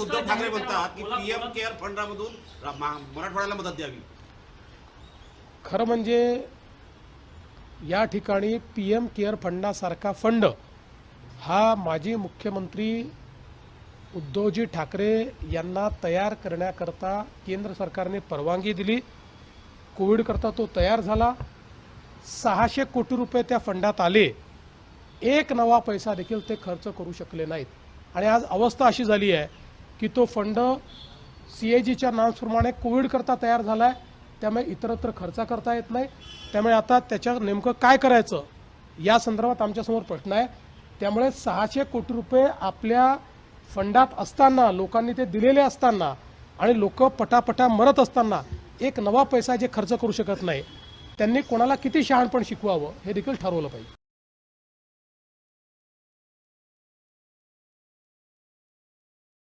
उद्धव ठाकरे म्हणतात की PM care फंडामधून मराठवाड्याला मदत द्यावी. खरं म्हणजे या ठिकाणी पी एम केअर फंडासारखा फंड हा माजी मुख्यमंत्री उद्धवजी ठाकरे यांना तयार करण्याकरता केंद्र सरकारने परवानगी दिली. कोविडकरता तो तयार झाला. सहाशे कोटी रुपये त्या फंडात आले. एक नवा पैसा देखील ते खर्च करू शकले नाहीत. आणि आज अवस्था अशी झाली आहे की तो फंड सी ए जीच्या नॉर्म्सप्रमाणे कोविडकरता तयार झाला आहे त्यामुळे इतरत्र खर्च करता येत नाही. त्यामुळे आता त्याच्या नेमकं काय करायचं या संदर्भात आमच्यासमोर प्रश्न आहे. त्यामुळे सहाशे कोटी रुपये आपल्या फंडात असताना लोकांनी ते दिलेले असताना आणि लोक पटापटा मरत असताना एक नवा पैसा जे खर्च करू शकत नाही त्यांनी कोणाला किती शहाणपण शिकवावं हे देखील ठरवलं पाहिजे.